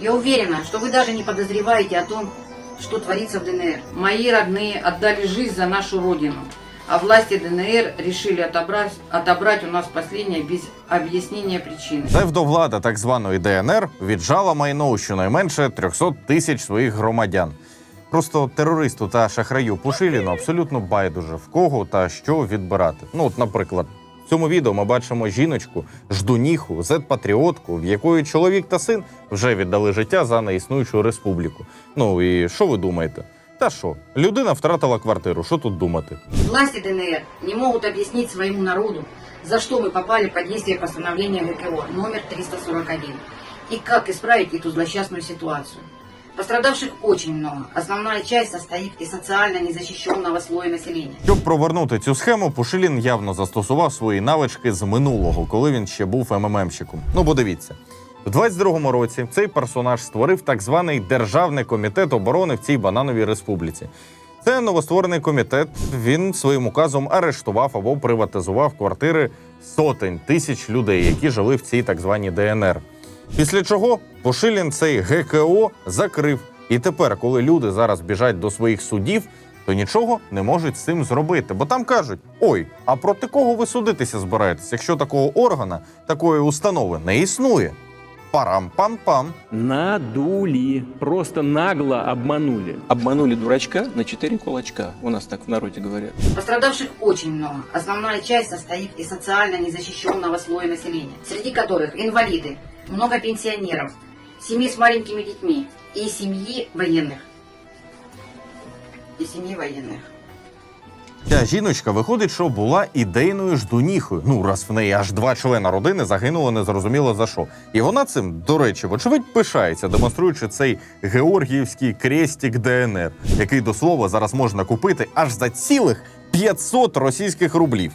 Я уверена, что вы даже не подозреваете о том, что творится в ДНР. Мои родные отдали жизнь за нашу родину, а власти ДНР решили отобрать, отобрать у нас последнее без объяснения причины. Псевдовлада так званої ДНР віджала майно у щонайменше 300 тисяч своїх громадян. Просто терористу та шахраю Пушиліну абсолютно байдуже в кого та що відбирати. Ну, от, наприклад, в цьому відео ми бачимо жіночку, ждуніху, зет-патріотку, в якої чоловік та син вже віддали життя за неіснуючу республіку. Ну і що ви думаєте? Та що, людина втратила квартиру, що тут думати? Власти ДНР не могут объяснить своему народу, за что мы попали под действие постановления ГКО номер 341 и как исправить эту злосчастную ситуацию. Пострадавших очень много. Основная часть состоит из социально незащищенного слоя населения. Щоб провернути цю схему, Пушилін явно застосував свої навички з минулого, коли він ще був МММщиком. Ну бо дивіться. У 22-му році цей персонаж створив так званий Державний комітет оборони в цій банановій республіці. Це новостворений комітет. Він своїм указом арештував або приватизував квартири сотень тисяч людей, які жили в цій так званій ДНР. Після чого Пошилін цей ГКО закрив. І тепер, коли люди зараз біжать до своїх судів, то нічого не можуть з цим зробити. Бо там кажуть: ой, а проти кого ви судитися збираєтесь, якщо такого органа, такої установи не існує? Парам-пам-пам. Надули, просто нагло обманули. Обманули дурачка на четыре кулачка. У нас так в народе говорят. Пострадавших очень много. Основная часть состоит из социально незащищенного слоя населения, среди которых инвалиды, много пенсионеров, семьи с маленькими детьми и семьи военных. И семьи военных. Ця жіночка виходить, що була ідейною ждуніхою. Ну, раз в неї аж два члена родини загинуло незрозуміло за що. І вона цим, до речі, вочевидь пишається, демонструючи цей георгіївський крестик ДНР, який до слова зараз можна купити аж за цілих 500 російських рублів.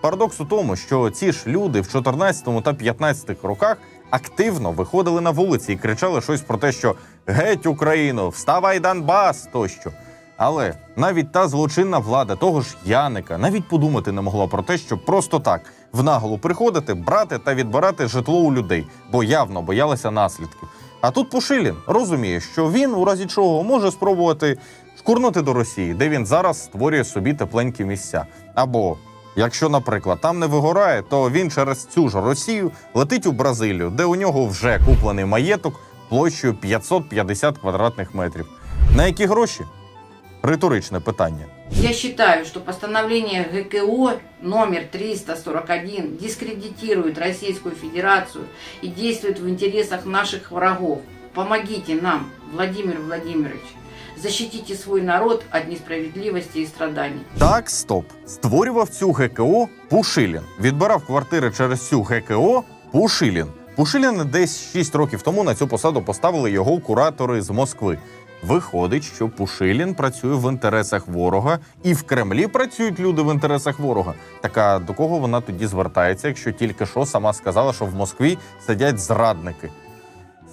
Парадокс у тому, що ці ж люди в 14 та 15 роках активно виходили на вулиці і кричали щось про те, що геть Україну, вставай Донбас тощо. Але навіть та злочинна влада того ж Яника навіть подумати не могла про те, щоб просто так в наголу приходити, брати та відбирати житло у людей, бо явно боялися наслідків. А тут Пушилін розуміє, що він у разі чого може спробувати шкурнути до Росії, де він зараз створює собі тепленькі місця. Або Якщо, наприклад, там не вигорає, то він через цю ж Росію летить у Бразилію, де у нього вже куплений маєток площею 550 квадратних метрів. На які гроші? Риторичне питання. Я считаю, что постановление ГКО номер 341 дискредитирует Российскую Федерацию и действует в интересах наших врагов. Помогите нам, Владимир Владимирович. Защитите свой народ от несправедливости и страданий. Так, стоп. Створював цю ГКО Пушилін. Відбирав квартири через цю ГКО Пушилін. Пушилін десь 6 років тому на цю посаду поставили його куратори з Москви. Виходить, що Пушилін працює в інтересах ворога, і в Кремлі працюють люди в інтересах ворога. Так а до кого вона тоді звертається, якщо тільки що сама сказала, що в Москві сидять зрадники?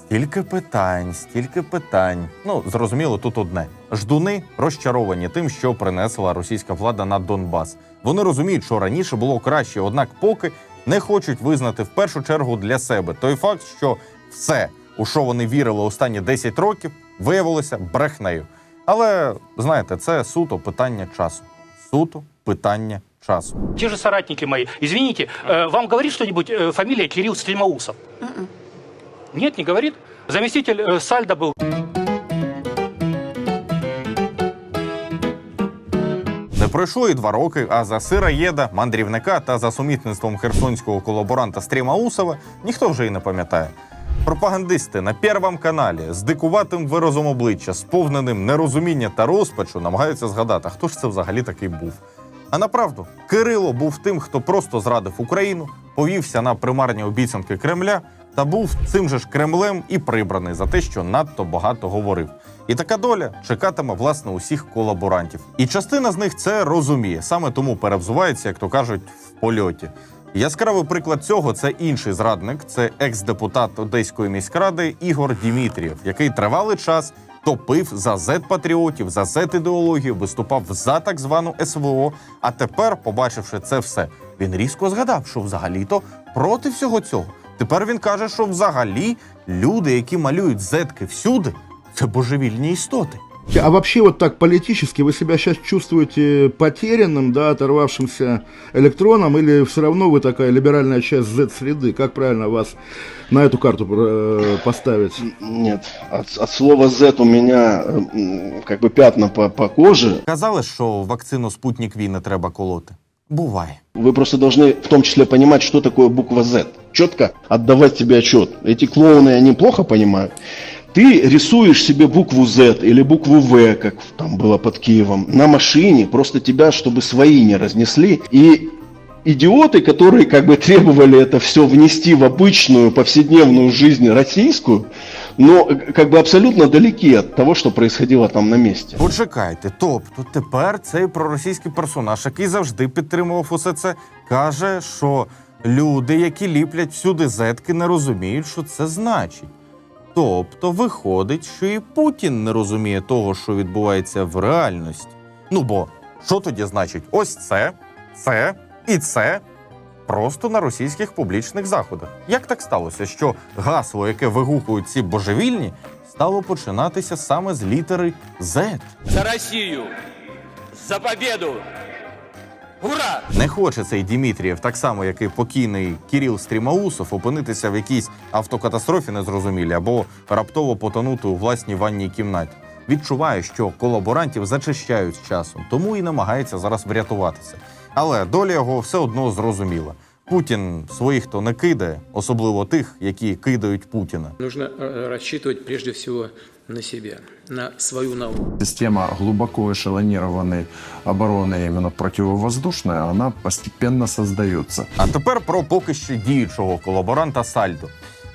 Стільки питань, стільки питань. Ну, зрозуміло, тут одне. Ждуни розчаровані тим, що принесла російська влада на Донбас. Вони розуміють, що раніше було краще, однак поки не хочуть визнати в першу чергу для себе той факт, що все, у що вони вірили останні 10 років, виявилося брехнею. Але знаєте, це суто питання часу. Суто питання часу. Те же соратники мои. Извините, э, вам говорит что-нибудь э, фамилия Кирилл Стрельмоусов? Нет, не говорит? Заместитель э, Сальдо был. Не пройшло і два роки, а за сироєда, мандрівника та за сумісництвом херсонського колаборанта Стріма Усова ніхто вже й не пам'ятає. Пропагандисти на Первом каналі з дикуватим виразом обличчя, сповненим нерозуміння та розпачу, намагаються згадати, хто ж це взагалі такий був. А направду, Кирило був тим, хто просто зрадив Україну, повівся на примарні обіцянки Кремля та був цим же ж Кремлем і прибраний за те, що надто багато говорив. І така доля чекатиме власне усіх колаборантів. І частина з них це розуміє, саме тому перевзувається, як то кажуть, в польоті. Яскравий приклад цього це інший зрадник, це екс-депутат Одеської міськради Ігор Дімітрієв, який тривалий час топив за зет-патріотів, за зет-ідеологію, виступав за так звану СВО. А тепер, побачивши це все, він різко згадав, що взагалі-то проти всього цього. Тепер він каже, що взагалі люди, які малюють зетки всюди, це божевільні істоти. А вообще вот так политически вы себя сейчас чувствуете потерянным, да, оторвавшимся электроном, или все равно вы такая либеральная часть Z-среды? Как правильно вас на эту карту э, поставить? Нет, от, от слова Z у меня м, как бы пятна по, по коже. Казали, що вакцину Спутник V не треба колоти. Буває. Вы просто должны в том числе понимать, что такое буква Z. Четко отдавать себе отчет. Эти клоуны, они плохо понимают. Ты рисуешь себе букву Z или букву В, как там было под Киевом, на машине, просто тебя, чтобы свои не разнесли. И идиоты, которые как бы требовали это все внести в обычную повседневную жизнь российскую, но э, как бы абсолютно далеки от того, что происходило там на месте. Почекайте, тобто тепер цей проросійський персонаж, який завжди підтримував усе це, каже, що люди, які ліплять всюди зетки, не розуміють, що це значить. Тобто виходить, що і Путін не розуміє того, що відбувається в реальності. Ну бо що тоді значить ось це, це і це просто на російських публічних заходах? Як так сталося, що гасло, яке вигукують ці божевільні, стало починатися саме з літери Z? За Россию! За победу! Ура! Не хоче цей Дімітрієв, так само як і покійний Кіріл Стрімаусов, опинитися в якійсь автокатастрофі незрозумілі або раптово потонути у власній ванній кімнаті. Відчуває, що колаборантів зачищають з часом, тому і намагається зараз врятуватися. Але доля його все одно зрозуміла. Путін своїх то не кидає, особливо тих, які кидають Путіна. Нужно э, рассчитывать прежде всего на себя, на свою науку. Система глубоко эшелонированной обороны, именно противовоздушная, она постепенно создается. А тепер про поки що діючого колаборанта Сальдо.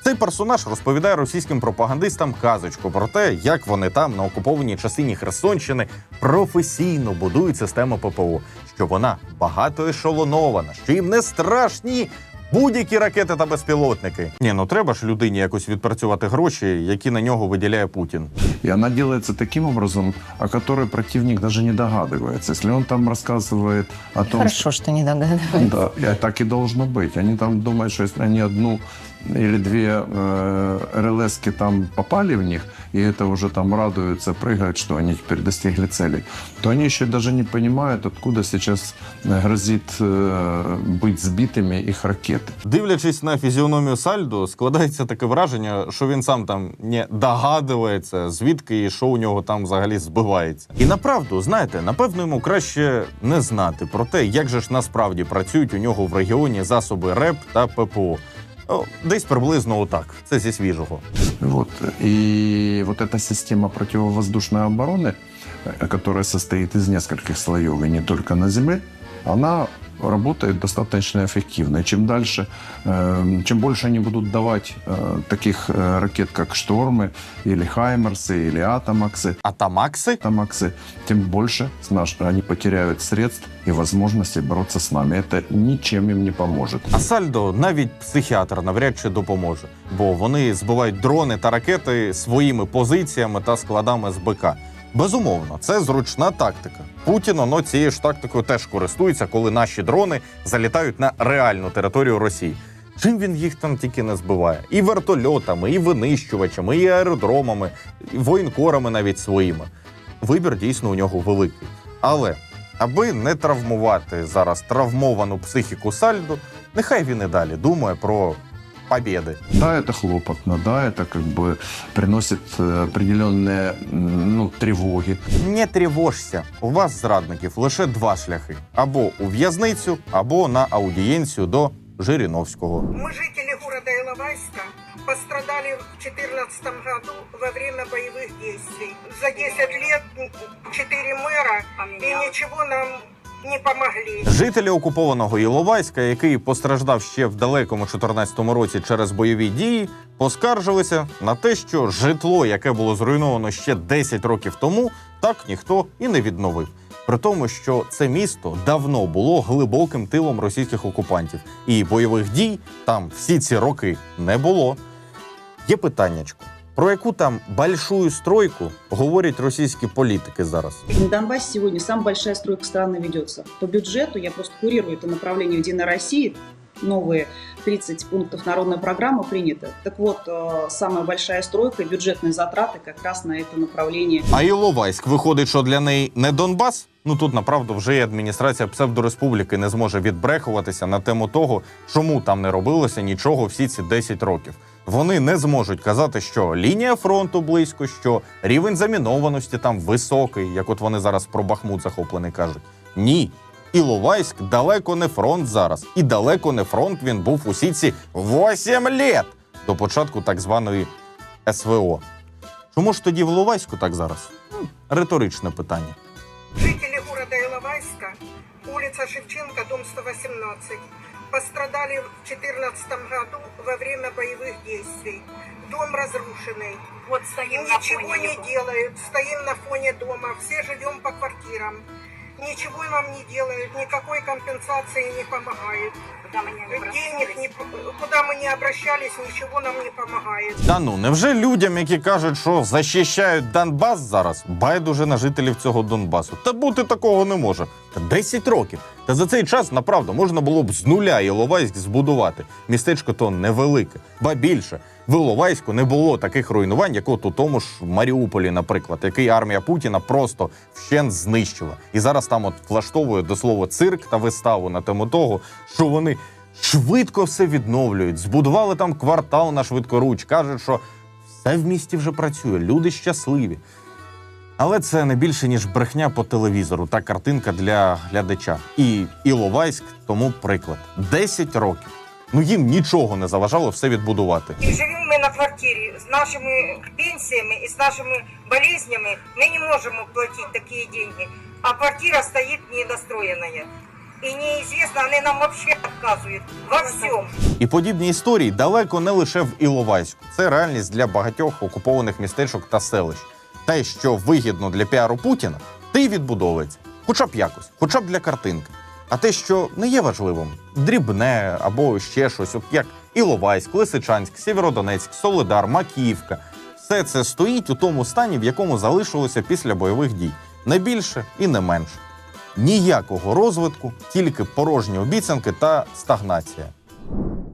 Цей персонаж розповідає російським пропагандистам казочку про те, як вони там на окупованій частині Херсонщини професійно будують систему ППО, що вона багатоешелонована, що їм не страшні будь-які ракети та безпілотники. Ні, ну треба ж людині якось відпрацювати гроші, які на нього виділяє Путін. И она делается таким образом, о которой противник даже не догадывается. Если он там рассказывает о том, Хорошо, что не догадываюсь. Да, и так и должно быть. Они там думают, что если они одну или две э, РЛСки там попали в них, и это уже там радуются, прыгают, что они теперь достигли цели, то они еще даже не понимают, откуда сейчас э, грозит э, быть сбитыми их ракеты. Дивлячись на фізіономію Сальдо, складається таке враження, що він сам там не догадується, звідки і що у нього там взагалі збивається. І направду, знаєте, напевно, йому краще не знати про те, як же ж насправді працюють у нього в регіоні засоби РЕП та ППО. О, десь приблизно отак. Це зі свіжого. Вот. И вот эта система противовоздушной обороны, э, которая состоит из нескольких слоев, и не только на земле, она работает достаточно эффективно. И чем дальше, э, чем больше они будут давать э, таких э, ракет, как «Штормы», или «Хаймерсы», или «Атомаксы», А тамакси «Атомаксы», тем больше наш- они потеряют средств и возможности бороться с нами. Это ничем им не поможет. А Сальдо навіть психіатр навряд чи допоможе, бо вони збивають дрони та ракети своїми позиціями та складами з БК. Безумовно, це зручна тактика. Путін оно цією ж тактикою теж користується, коли наші дрони залітають на реальну територію Росії. Чим він їх там тільки не збиває? І вертольотами, і винищувачами, і аеродромами, і воєнкорами навіть своїми. Вибір дійсно у нього великий. Але аби не травмувати зараз травмовану психіку Сальдо, нехай він і далі думає про побєди. Да, это хлопотно, да, это как бы приносит э, определенные м, ну, тревоги. Не тривожся. У вас, зрадників, лише два шляхи: або у в'язницю, або на аудієнцію до Жириновського. Мы, жители города Иловайска, пострадали в 2014 году во время боевых действий. За 10 лет 4 мэра, и ничего нам не помогли. Жителі окупованого Іловайська, який постраждав ще в далекому 14-му році через бойові дії, поскаржилися на те, що житло, яке було зруйновано ще 10 років тому, так ніхто і не відновив. При тому, що це місто давно було глибоким тилом російських окупантів, і бойових дій там всі ці роки не було. Є питаннячко. Про яку там большую стройку говорять російські політики зараз? На Донбассе сегодня самая большая стройка страны ведется. По бюджету, я просто курирую это направление в Единой России, новые 30 пунктов народной программы приняты. Так вот, э, самая большая стройка и бюджетные затраты как раз на это направление. А Іловайськ виходить, що для неї не Донбас. Ну тут направду вже і адміністрація псевдореспубліки не зможе відбрехуватися на тему того, чому там не робилося нічого всі ці 10 років. Вони не зможуть казати, що лінія фронту близько, що рівень замінованості там високий, як от вони зараз про Бахмут захоплений кажуть. Ні. Іловайськ далеко не фронт зараз, і далеко не фронт він був усі ці 8 літ до початку так званої СВО. Чому ж тоді в Іловайську так зараз? Риторичне питання. Жители города Иловайска, улица Шевченко, дом 118, пострадали в 2014 году во время боевых действий. Дом разрушенный. Вот стоим на Ничего фоне не его. делают, стоим на фоне дома, все живем по квартирам. Ничего нам не делают, никакой компенсации не помогают. Куда мы не Денег, не, куда мы не обращались, ничего нам не помогает. Та ну, невже людям, які кажуть, що захищають Донбас зараз, байдуже на жителів цього Донбасу? Та бути такого не може. Та 10 років. Та за цей час, направду, можна було б з нуля Іловайськ збудувати. Містечко то невелике. Ба більше, в Іловайську не було таких руйнувань, як от у тому ж Маріуполі, наприклад, який армія Путіна просто вщент знищила. І зараз там от влаштовує до слова цирк та виставу на тему того, що вони швидко все відновлюють. Збудували там квартал на швидкоруч. Кажуть, що все в місті вже працює, люди щасливі. Але це не більше ніж брехня по телевізору та картинка для глядача. І Іловайськ тому приклад: 10 років. Ну їм нічого не заважало все відбудувати. И живем мы на квартире с нашими пенсиями и с нашими болезнями. Мы не можем уплатить такие деньги. А квартира стоит недостроенная. И неизвестно, они нам вообще отказывают во всем. І подібні історії далеко не лише в Іловайську. Це реальність для багатьох окупованих містечок та селищ. Те, що вигідно для піару Путіна, те й відбудовується, хоча б якось, хоча б для картинки. А те, що не є важливим, дрібне або ще щось, от як Іловайськ, Лисичанськ, Сєвєродонецьк, Солидар, Макіївка, все це стоїть у тому стані, в якому залишилося після бойових дій. Не більше і не менше. Ніякого розвитку, тільки порожні обіцянки та стагнація.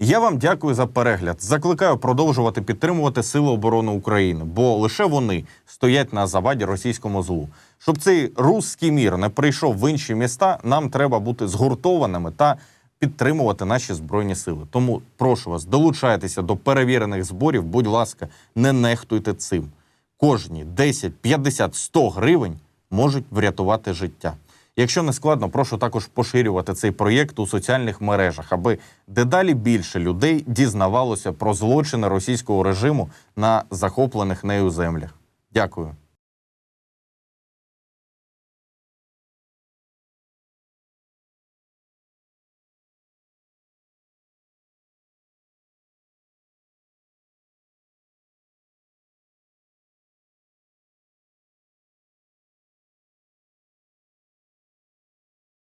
Я вам дякую за перегляд. Закликаю продовжувати підтримувати Сили оборони України, бо лише вони стоять на заваді російському злу. Щоб цей руський мір не прийшов в інші міста, нам треба бути згуртованими та підтримувати наші збройні сили. Тому прошу вас, долучайтеся до перевірених зборів. Будь ласка, не нехтуйте цим. Кожні 10, 50, 100 гривень можуть врятувати життя. Якщо не складно, прошу також поширювати цей проєкт у соціальних мережах, аби дедалі більше людей дізнавалося про злочини російського режиму на захоплених нею землях. Дякую.